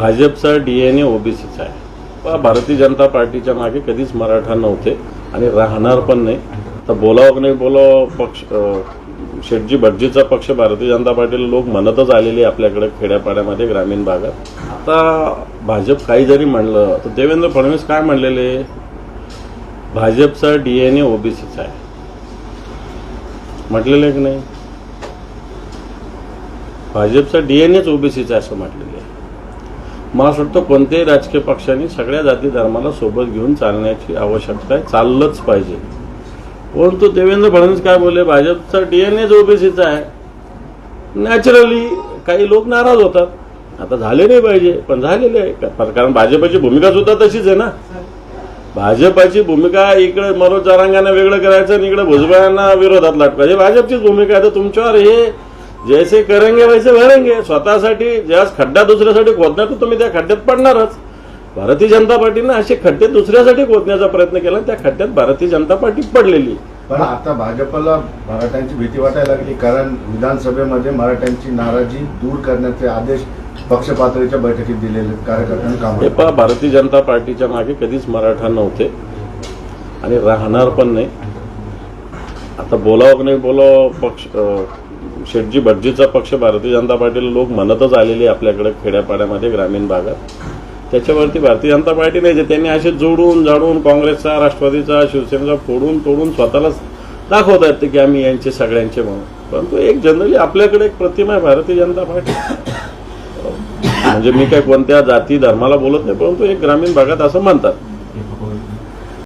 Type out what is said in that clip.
भाजपचा डीएनए ओबीसीचा आहे. भारतीय जनता पार्टीच्या मागे कधीच मराठा नव्हते आणि राहणार पण नाही. तर बोलावं की नाही बोलावं पक्ष शेटजी भटजीचा पक्ष भारतीय जनता पार्टीला लोक म्हणतच आलेले आपल्याकडे खेड्यापाड्यामध्ये ग्रामीण भागात. आता भाजप काही जरी म्हणलं तर देवेंद्र फडणवीस काय म्हणलेले? भाजपचा डीएनए ओबीसीचा आहे. म्हटलेलं आहे की नाही? भाजपचा डीएनएच ओबीसीचा आहे असं म्हटलेलं आहे. मला असं वाटतं कोणत्याही राजकीय पक्षांनी सगळ्या जाती धर्माला सोबत घेऊन चालण्याची आवश्यकता आहे. चाललंच पाहिजे. परंतु देवेंद्र फडणवीस काय बोलले? भाजपचा डीएनएच ओबीसीचा आहे नॅचरली काही लोक नाराज होतात. आता झाले नाही पाहिजे पण झालेले आहे. का- कारण भाजपची भूमिका सुद्धा तशीच आहे ना. भाजपाची भूमिका इकडे मनोज जारांगांना वेगळं करायचं आणि इकडे भुजबळांना विरोधात लाटकायचं भाजपचीच भूमिका आहे. तर तुमच्यावर हे जैसे करेंगे वैसे भरेंगे. स्वतःसाठी ज्या खड्डा दुसऱ्यासाठी खोदणार तर तुम्ही त्या खड्ड्यात पडणारच. भारतीय जनता पार्टीनं असे खड्डे दुसऱ्यासाठी खोदण्याचा प्रयत्न केला त्या खड्ड्यात भारतीय जनता पार्टी पडलेली. पण आता भाजपला मराठ्यांची भीती वाटायला लागली कारण विधानसभेमध्ये मराठ्यांची नाराजी दूर करण्याचे आदेश पक्ष पातळीच्या बैठकीत दिलेले कार्यकर्त्यांनी काम पहा भारतीय जनता पार्टीच्या मागे कधीच मराठा नव्हते आणि राहणार पण नाही. आता बोलावं की नाही बोलावं पक्ष शेटजी भटजीचा पक्ष भारतीय जनता पार्टीला लोक म्हणतच आलेले आपल्याकडे खेड्यापाड्यामध्ये ग्रामीण भागात. त्याच्यावरती भारतीय जनता पार्टी नाही जे त्यांनी असे जोडून जाडून काँग्रेसचा राष्ट्रवादीचा शिवसेनेचा फोडून तोडून स्वतःलाच दाखवत आहेत की आम्ही यांचे सगळ्यांचे म्हणून. परंतु एक जनरली आपल्याकडे एक प्रतिमा आहे भारतीय जनता पार्टी. म्हणजे मी काय कोणत्या जाती धर्माला बोलत नाही परंतु एक ग्रामीण भागात असं म्हणतात.